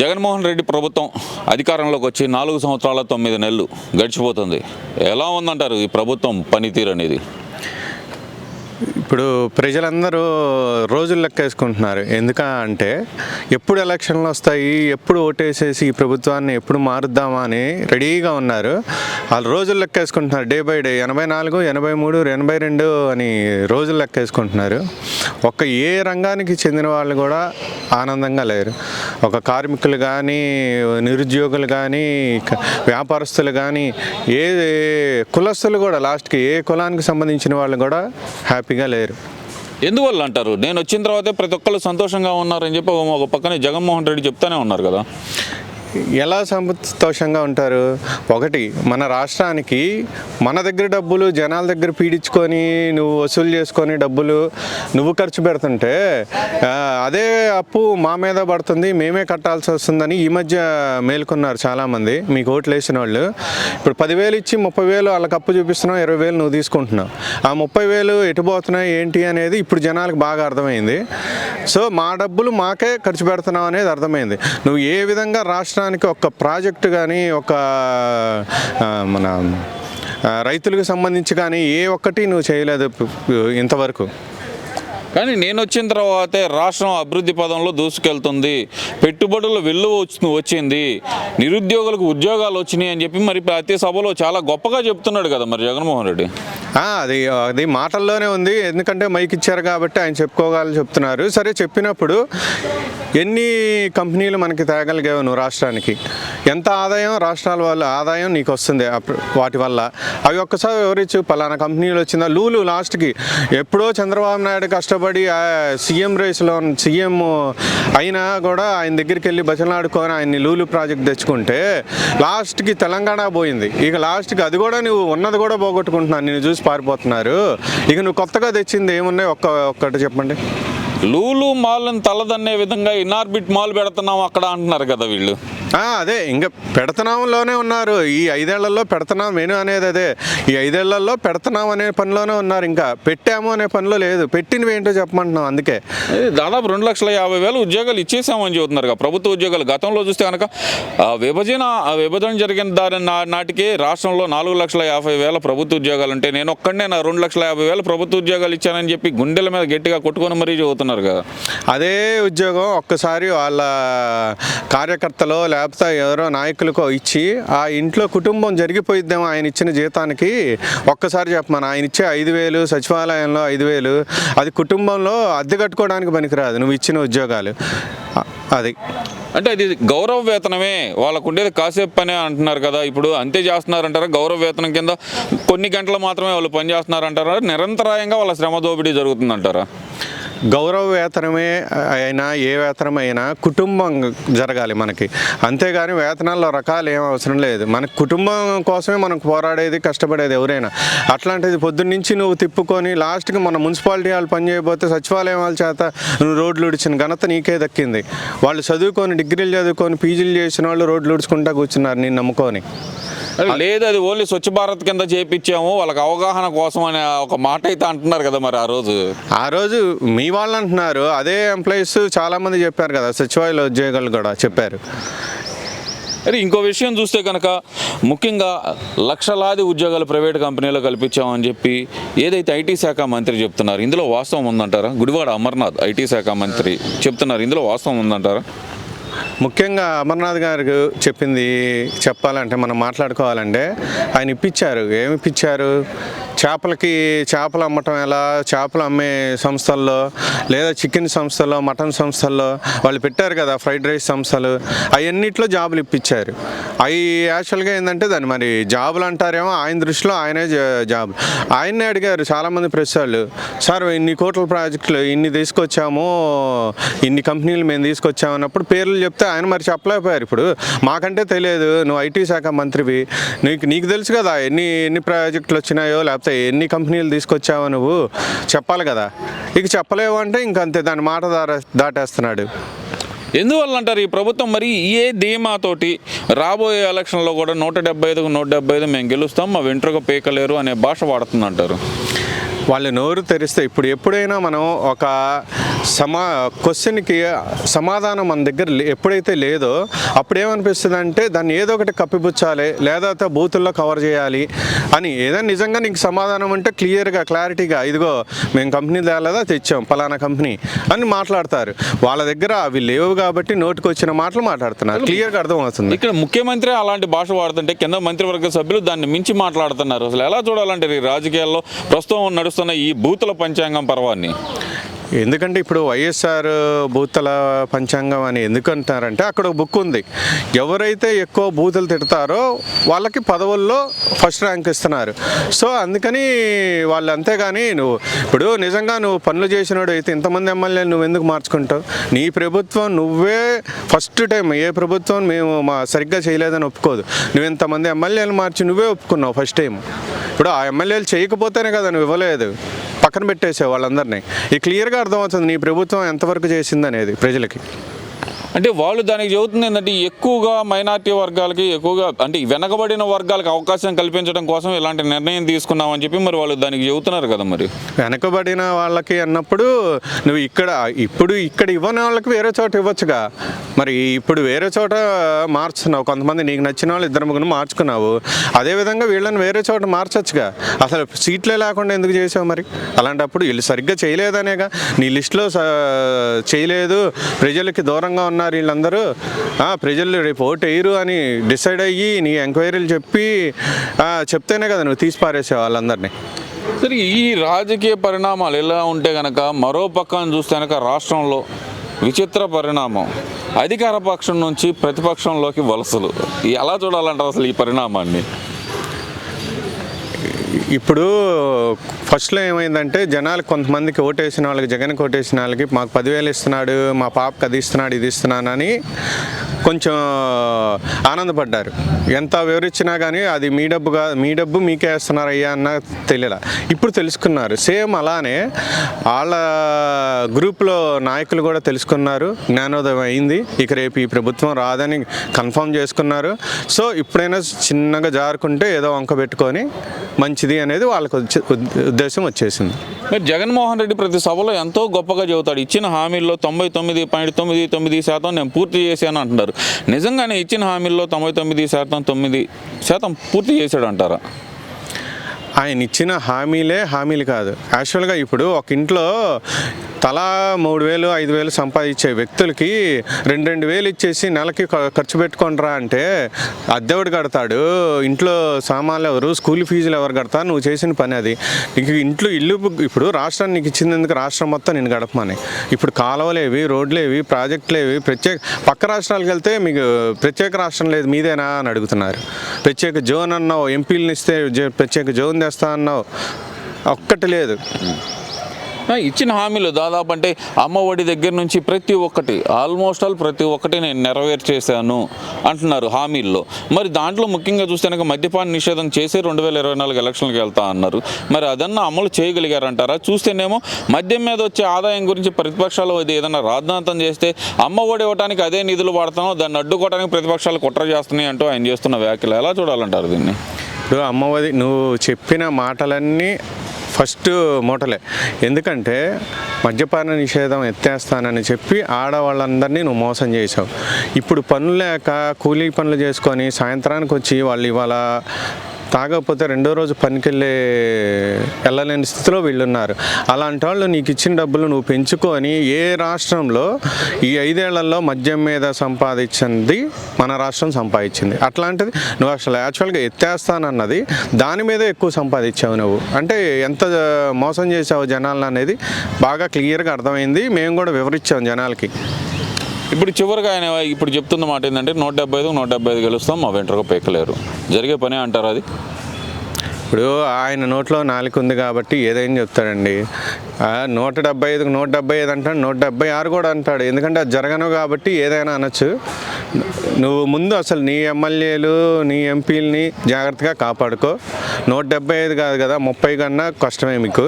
జగన్మోహన్ రెడ్డి ప్రభుత్వం అధికారంలోకి వచ్చి నాలుగు సంవత్సరాల తొమ్మిది నెలలు గడిచిపోతుంది. ఎలా ఉందంటారు ఈ ప్రభుత్వం పనితీరు అనేది? ఇప్పుడు ప్రజలందరూ రోజులు లెక్కేసుకుంటున్నారు ఎందుకంటే ఎప్పుడు ఎలక్షన్లు వస్తాయి ఎప్పుడు ఓటేసేసి ఈ ప్రభుత్వాన్ని ఎప్పుడు మారుద్దామా అని రెడీగా ఉన్నారు. వాళ్ళు రోజులు లెక్కేసుకుంటున్నారు డే బై డే ఎనభై నాలుగు ఎనభై మూడు ఎనభై రెండు అని రోజులు లెక్కేసుకుంటున్నారు ఒక్క ఏ రంగానికి చెందిన వాళ్ళు కూడా ఆనందంగా లేరు. ఒక కార్మికులు కానీ నిరుద్యోగులు కానీ వ్యాపారస్తులు కానీ ఏ కులస్తులు కూడా లాస్ట్కి ఏ కులానికి సంబంధించిన వాళ్ళు కూడా హ్యాపీగా లేరు ఎందువల్ల అంటారు? నేను వచ్చిన తర్వాతే ప్రతి ఒక్కళ్ళు సంతోషంగా ఉన్నారని చెప్పి ఒక- ఒక పక్కనే జగన్మోహన్ రెడ్డి చెప్తానే ఉన్నారు కదా. ఎలా సంతోషంగా ఉంటారు? ఒకటి మన రాష్ట్రానికి మన దగ్గర డబ్బులు జనాల దగ్గర పీడించుకొని నువ్వు వసూలు చేసుకొని డబ్బులు నువ్వు ఖర్చు పెడుతుంటే అదే అప్పు మా మీద పడుతుంది మేమే కట్టాల్సి వస్తుందని ఈ మధ్య మేల్కొన్నారు చాలామంది. మీకు ఓట్లు వేసిన వాళ్ళు. ఇప్పుడు పదివేలు ఇచ్చి ముప్పై వేలు వాళ్ళకి అప్పు చూపిస్తున్నావు ఇరవై వేలు నువ్వు తీసుకుంటున్నావు. ఆ ముప్పై వేలు ఎటు పోతున్నాయి ఏంటి అనేది ఇప్పుడు జనాలకు బాగా అర్థమైంది. సో మా డబ్బులు మాకే ఖర్చు పెడుతున్నావు అనేది అర్థమైంది. నువ్వు ఏ విధంగా రాష్ట్రానికి ఒక ప్రాజెక్టు కానీ ఒక మన రైతులకు సంబంధించి కానీ ఏ ఒక్కటి నువ్వు చేయలేదు ఇంతవరకు? కానీ నేను వచ్చిన తర్వాతే రాష్ట్రం అభివృద్ధి పదంలో దూసుకెళ్తుంది. పెట్టుబడులు వెళ్ళు వచ్చి- వచ్చింది. నిరుద్యోగులకు ఉద్యోగాలు వచ్చినాయి అని చెప్పి మరి ప్రతి సభలో చాలా గొప్పగా చెప్తున్నాడు కదా మరి జగన్మోహన్ రెడ్డి. అది అది మాటల్లోనే ఉంది. ఎందుకంటే మైక్ ఇచ్చారు కాబట్టి ఆయన చెప్పుకోగలని చెప్తున్నారు. సరే చెప్పినప్పుడు ఎన్ని కంపెనీలు మనకి తేగలిగావు నువ్వు రాష్ట్రానికి? ఎంత ఆదాయం? రాష్ట్రాల వల్ల ఆదాయం నీకు వస్తుంది వాటి వల్ల. అవి ఒక్కసారి వివరించు. పలానా కంపెనీలు వచ్చిందా? లూలు లాస్ట్కి ఎప్పుడో చంద్రబాబు నాయుడు కష్టపడి సీఎం రేస్లో సీఎం అయినా కూడా ఆయన దగ్గరికి వెళ్ళి బచలాడుకొని ఆయన్ని లూలు ప్రాజెక్ట్ తెచ్చుకుంటే లాస్ట్కి తెలంగాణ పోయింది. ఇక లాస్ట్కి అది కూడా నువ్వు ఉన్నది కూడా పోగొట్టుకుంటున్నాను నేను చూసి పారిపోతున్నారు. ఇక నువ్వు కొత్తగా తెచ్చింది ఏమున్నాయి? ఒక్క ఒక్కటి చెప్పండి. లూలు మాల్ని తలదన్నే విధంగా ఇనార్బిట్ మాల్ పెడుతున్నాం అక్కడ అంటున్నారు కదా వీళ్ళు. అదే ఇంకా పెడతనాంలోనే ఉన్నారు. ఈ ఐదేళ్ళలో పెడతనాం మెను అనేది అదే. ఈ ఐదేళ్ళలో పెడతనాం అనే పనిలోనే ఉన్నారు. ఇంకా పెట్టాము అనే పనిలో లేదు. పెట్టినవి ఏంటో చెప్పమంటున్నాం అందుకే. దాదాపు రెండు లక్షల యాభై వేల ఉద్యోగాలు ఇచ్చేసామని చెబుతున్నారు కదా ప్రభుత్వ ఉద్యోగాలు. గతంలో చూస్తే కనుక ఆ విభజన ఆ విభజన జరిగిన దాని నాటికి రాష్ట్రంలో నాలుగు లక్షల యాభై వేల ప్రభుత్వ ఉద్యోగాలు ఉంటే నేను ఒక్కడనే నా రెండు లక్షల యాభై వేల ప్రభుత్వ ఉద్యోగాలు ఇచ్చానని చెప్పి గుండెల మీద గట్టిగా కొట్టుకొని మరీ చెబుతున్నారు కదా అదే ఉద్యోగం ఒక్కసారి వాళ్ళ కార్యకర్తలో లేకపోతే ఎవరో నాయకులకో ఇచ్చి ఆ ఇంట్లో కుటుంబం జరిగిపోయిద్దేమో ఆయన ఇచ్చిన జీతానికి ఒక్కసారి చెప్పమని. ఆయన ఇచ్చే ఐదు వేలు సచివాలయంలో ఐదు వేలు అది కుటుంబంలో అద్దె కట్టుకోవడానికి పనికిరాదు. నువ్వు ఇచ్చిన ఉద్యోగాలు. అది. అంటే ఇది గౌరవ వేతనమే. వాళ్ళకు ఉండేది కాసేపు పనే అంటున్నారు కదా. ఇప్పుడు అంతే చేస్తున్నారంటారా? గౌరవ వేతనం కింద కొన్ని గంటలు మాత్రమే వాళ్ళు పని చేస్తున్నారంటారా? నిరంతరాయంగా వాళ్ళ శ్రమ దోపిడీ జరుగుతుందంటారా? గౌరవ వేతనమే అయినా ఏ వేతనం అయినా కుటుంబం జరగాలి మనకి. అంతేగాని వేతనాల్లో రకాలు ఏం అవసరం లేదు. మన కుటుంబం కోసమే మనం పోరాడేది కష్టపడేది ఎవరైనా. అట్లాంటిది పొద్దున్నుంచి నువ్వు తిప్పుకొని లాస్ట్కి మన మున్సిపాలిటీ వాళ్ళు పనిచేయబోతే సచివాలయం వాళ్ళ చేత నువ్వు రోడ్లు ఉడిచిన ఘనత నీకే దక్కింది. వాళ్ళు చదువుకొని డిగ్రీలు చదువుకొని పీజీలు చేసిన వాళ్ళు రోడ్లు ఉడుచుకుంటా కూర్చున్నారు నేను నమ్ముకొని. లేదు అది ఓన్లీ స్వచ్ఛ భారత్ కింద చేపించాము. వాళ్ళకి అవగాహన కోసం అనే ఒక మాట అయితే అంటున్నారు కదా మరి ఆ రోజు. ఆ రోజు మీ వాళ్ళు అంటున్నారు. అదే ఎంప్లాయీస్ చాలామంది చెప్పారు కదా సచివాలయ ఉద్యోగాలు కూడా చెప్పారు. మరి ఇంకో విషయం చూస్తే కనుక ముఖ్యంగా లక్షలాది ఉద్యోగాలు ప్రైవేట్ కంపెనీలో కల్పించామని చెప్పి ఏదైతే ఐటీ శాఖ మంత్రి చెప్తున్నారు ఇందులో వాస్తవం ఉందంటారా? గుడివాడ అమర్నాథ్ ఐటీ శాఖ మంత్రి చెప్తున్నారు ఇందులో వాస్తవం ఉందంటారా? ముఖ్యంగా అమర్నాథ్ గారికి చెప్పింది చెప్పాలంటే మనం మాట్లాడుకోవాలంటే ఆయన ఇప్పించారు. ఏమి ఇప్పించారు? చేపలకి చేపలు అమ్మటం ఎలా? చేపలు అమ్మే సంస్థల్లో లేదా చికెన్ సంస్థల్లో మటన్ సంస్థల్లో వాళ్ళు పెట్టారు కదా ఫ్రైడ్ రైస్ సంస్థలు అవన్నిట్లో జాబులు ఇప్పించారు అవి యాక్చువల్గా ఏంటంటే దాన్ని మరి జాబులు అంటారేమో ఆయన దృష్టిలో ఆయనే జాబ్. ఆయన్నే అడిగారు చాలామంది ప్రెస్ వాళ్ళు సార్ ఇన్ని కోట్ల ప్రాజెక్టులు ఇన్ని తీసుకొచ్చాము ఇన్ని కంపెనీలు మేము తీసుకొచ్చాము అన్నప్పుడు పేర్లు చెప్తే ఆయన మరి చెప్పలేకపోయారు. ఇప్పుడు మాకంటే తెలియదు నువ్వు ఐటీ శాఖ మంత్రివి నీకు నీకు తెలుసు కదా ఎన్ని ఎన్ని ప్రాజెక్టులు వచ్చినాయో లేకపోతే ఎన్ని కంపెనీలు తీసుకొచ్చావో నువ్వు? చెప్పాలి కదా. ఇక చెప్పలేవు అంటే ఇంకంతే దాని మాట దాటేస్తున్నాడు. ఎందువల్ల అంటారు ఈ ప్రభుత్వం? మరి ఏ ధీమాతోటి రాబోయే ఎలక్షన్లో కూడా నూట డెబ్బై ఐదుకు నూట డెబ్బై ఐదు మేము గెలుస్తాం మా వెంట్రుక పీకలేరు అనే భాష వాడుతుందంటారు వాళ్ళు నోరు తెరిస్తే ఇప్పుడు ఎప్పుడైనా మనం ఒక సమా క్వశ్చన్కి సమాధానం మన దగ్గర ఎప్పుడైతే లేదో అప్పుడు ఏమనిపిస్తుంది అంటే దాన్ని ఏదో ఒకటి కప్పిపుచ్చాలి లేదా బూతుల్లో కవర్ చేయాలి అని ఏదైనా నిజంగా నీకు సమాధానం అంటే క్లియర్గా క్లారిటీగా ఇదిగో మేము కంపెనీ తేలేదా తెచ్చాం పలానా కంపెనీ అని మాట్లాడతారు. వాళ్ళ దగ్గర అవి లేవు కాబట్టి నోటికి వచ్చిన మాటలు మాట్లాడుతున్నారు. క్లియర్గా అర్థమవుతుంది. ఇక్కడ ముఖ్యమంత్రి అలాంటి భాష వాడుతుంటే కింద మంత్రివర్గ సభ్యులు దాన్ని మించి మాట్లాడుతున్నారు. అసలు ఎలా చూడాలంటే ఈ రాజకీయాల్లో ప్రస్తుతం నడుస్తున్న ఈ బూతుల పంచాంగం పర్వాన్ని? ఎందుకంటే ఇప్పుడు వైఎస్ఆర్ బూతల పంచాంగం అని ఎందుకు అంటారంటే అక్కడ ఒక బుక్ ఉంది. ఎవరైతే ఎక్కువ బూతులు తిడతారో వాళ్ళకి పదవుల్లో ఫస్ట్ ర్యాంక్ ఇస్తున్నారు. సో అందుకని వాళ్ళు అంతేగాని నువ్వు ఇప్పుడు నిజంగా నువ్వు పనులు చేసినాడు అయితే ఇంతమంది ఎమ్మెల్యేలు నువ్వు ఎందుకు మార్చుకుంటావు? నీ ప్రభుత్వం నువ్వే ఫస్ట్ టైం ఏ ప్రభుత్వం మేము మా సరిగ్గా చేయలేదని ఒప్పుకోదు. నువ్వు ఇంతమంది ఎమ్మెల్యేలు మార్చి నువ్వే ఒప్పుకున్నావు ఫస్ట్ టైం. ఇప్పుడు ఆ ఎమ్మెల్యేలు చేయకపోతేనే కదా నువ్వు ఇవ్వలేదు. పక్కన పెట్టేసే వాళ్ళందరినీ. ఈ క్లియర్గా అర్థమవుతుంది నీ ప్రభుత్వం ఎంతవరకు చేసింది అనేది ప్రజలకి. అంటే వాళ్ళు దానికి చెబుతుంది ఏంటంటే ఎక్కువగా మైనార్టీ వర్గాలకి ఎక్కువగా అంటే వెనకబడిన వర్గాలకు అవకాశం కల్పించడం కోసం ఇలాంటి నిర్ణయం తీసుకున్నామని చెప్పి మరి వాళ్ళు దానికి చెబుతున్నారు కదా మరి. వెనకబడిన వాళ్ళకి అన్నప్పుడు నువ్వు ఇక్కడ ఇప్పుడు ఇక్కడ ఇవ్వని వాళ్ళకి వేరే చోట ఇవ్వచ్చుగా. మరి ఇప్పుడు వేరే చోట మార్చున్నావు కొంతమంది నీకు నచ్చిన వాళ్ళు ఇద్దరు ముగ్గురు మార్చుకున్నావు. అదేవిధంగా వీళ్ళని వేరే చోట మార్చొచ్చుగా. అసలు సీట్లే లేకుండా ఎందుకు చేసావు మరి? అలాంటప్పుడు వీళ్ళు సరిగ్గా చేయలేదనేగా. నీ లిస్టులో చేయలేదు. ప్రజలకి దూరంగా ఉన్నారు వీళ్ళందరూ. ప్రజలు రేపు ఓటు వేయరు అని డిసైడ్ అయ్యి నీ ఎంక్వైరీలు చెప్పి చెప్తేనే కదా నువ్వు తీసి వాళ్ళందరినీ. సరే ఈ రాజకీయ పరిణామాలు ఎలా ఉంటే గనక మరో పక్కన చూస్తే కనుక రాష్ట్రంలో విచిత్ర పరిణామం. అధికార పక్షం నుంచి ప్రతిపక్షంలోకి వలసలు. ఎలా చూడాలంటారు అసలు ఈ పరిణామాన్ని? ఇప్పుడు ఫస్ట్లో ఏమైందంటే జనాలు కొంతమందికి ఓటేసిన వాళ్ళకి జగన్కి ఓటేసిన వాళ్ళకి మాకు పదివేలు ఇస్తున్నాడు మా పాపకి అది ఇస్తున్నాడు ఇది ఇస్తున్నానని కొంచెం ఆనందపడ్డారు. ఎంత వివరించినా కానీ అది మీ డబ్బు కాదు మీ డబ్బు మీకే వేస్తున్నారు అయ్యా అన్న తెలియలా. ఇప్పుడు తెలుసుకున్నారు. సేమ్ అలానే వాళ్ళ గ్రూప్లో నాయకులు కూడా తెలుసుకున్నారు. జ్ఞానోదయం అయింది. ఇక రేపు ఈ ప్రభుత్వం రాదని కన్ఫర్మ్ చేసుకున్నారు. సో ఇప్పుడైనా చిన్నగా జారుకుంటే ఏదో వంక పెట్టుకొని మంచిది అనేది వాళ్ళకు ఉద్దేశం వచ్చేసింది. మరి జగన్మోహన్ రెడ్డి ప్రతి సభలో ఎంతో గొప్పగా చెబుతాడు ఇచ్చిన హామీల్లో తొంభై తొమ్మిది పాయింట్ తొమ్మిది తొమ్మిది శాతం నేను పూర్తి చేశాను అంటున్నారు. నిజంగానే ఇచ్చిన హామీల్లో తొంభై తొమ్మిది శాతం తొమ్మిది శాతం పూర్తి చేశాడు అంటారా? ఆయన ఇచ్చిన హామీలే హామీలు కాదు. యాక్చువల్గా ఇప్పుడు ఒక ఇంట్లో తలా మూడు వేలు ఐదు వేలు సంపాదించే వ్యక్తులకి రెండు రెండు వేలు ఇచ్చేసి నెలకి ఖ- ఖర్చు పెట్టుకుంటారా అంటే అద్దెవుడు కడతాడు? ఇంట్లో సామాన్లు ఎవరు? స్కూల్ ఫీజులు ఎవరు కడతారు? నువ్వు చేసిన పని అది. నీకు ఇంట్లో ఇల్లు ఇప్పుడు రాష్ట్రాన్ని నీకు ఇచ్చినందుకు రాష్ట్రం మొత్తం నేను గడపమని. ఇప్పుడు కాలువలేవి రోడ్లేవి ప్రాజెక్టులేవి ప్రత్యేక పక్క రాష్ట్రాలకు వెళ్తే మీకు ప్రత్యేక రాష్ట్రం లేదు మీదేనా అని అడుగుతున్నారు. ప్రత్యేక జోన్ అన్నావు ఎంపీలను ఇస్తే జ- ప్రత్యేక జోన్ తెస్తా అన్నావు. ఒక్కటి లేదు. ఇచ్చిన హామీలు దాదాపు అంటే అమ్మ ఒడి దగ్గర నుంచి ప్రతి ఒక్కటి ఆల్మోస్ట్ ఆల్ ప్రతి ఒక్కటి నేను నెరవేర్చేశాను అంటున్నారు హామీల్లో. మరి దాంట్లో ముఖ్యంగా చూస్తే కనుక మద్యపాన నిషేధం చేసి రెండు వేల ఇరవై నాలుగు ఎలక్షన్లకు వెళ్తా అన్నారు. మరి అదన్నా అమలు చేయగలిగారంటారా? చూస్తేనేమో మద్యం మీద వచ్చే ఆదాయం గురించి ప్రతిపక్షాలు అది ఏదైనా రాద్ధాంతం చేస్తే అమ్మ ఒడి ఇవ్వడానికి అదే నిధులు వాడతామో దాన్ని అడ్డుకోవడానికి ప్రతిపక్షాలు కుట్ర చేస్తున్నాయి అంటూ ఆయన చేస్తున్న వ్యాఖ్యలు. ఎలా చూడాలంటారు దీన్ని? ఇప్పుడు అమ్మఒడి నువ్వు చెప్పిన మాటలన్నీ ఫస్ట్ మూటలే. ఎందుకంటే మద్యపాన నిషేధం ఎత్తేస్తానని చెప్పి ఆడవాళ్ళందరినీ నువ్వు మోసం చేసావు ఇప్పుడు పనులు లేక కూలీ పనులు చేసుకొని సాయంత్రానికి వచ్చి వాళ్ళు ఇవాళ తాగకపోతే రెండో రోజు పనికెళ్ళే వెళ్ళలేని స్థితిలో వీళ్ళున్నారు. అలాంటి వాళ్ళు నీకు ఇచ్చిన డబ్బులు నువ్వు పెంచుకొని ఏ రాష్ట్రంలో ఈ ఐదేళ్ళలో మద్యం మీద సంపాదించింది మన రాష్ట్రం సంపాదించింది? అట్లాంటిది నువ్వు అసలు యాక్చువల్గా ఎత్తేస్తానన్నది దాని మీదే ఎక్కువ సంపాదించావు నువ్వు. అంటే ఎంత మోసం చేసావు జనాలను అనేది బాగా క్లియర్గా అర్థమైంది. మేము కూడా వివరించాం జనాలకి. ఇప్పుడు చివరిగా ఆయన ఇప్పుడు చెప్తున్న మాట ఏంటంటే నూట డెబ్బై ఐదు నూట డెబ్బై ఐదు గెలుస్తాం మా వెంట్రుక పెక్కలేరు జరిగే పనే అంటారు అది? ఇప్పుడు ఆయన నోట్లో నాలుగు ఉంది కాబట్టి ఏదైనా చెప్తాడండి? నూట డెబ్బై ఐదుకు నూట డెబ్బై ఐదు అంటాడు నూట డెబ్బై ఆరు కూడా అంటాడు. ఎందుకంటే అది జరగను కాబట్టి ఏదైనా అనొచ్చు. నువ్వు ముందు అసలు నీ ఎమ్మెల్యేలు నీ ఎంపీలని జాగ్రత్తగా కాపాడుకో. నూట డెబ్బై ఐదు కాదు కదా ముప్పై కన్నా కష్టమే మీకు.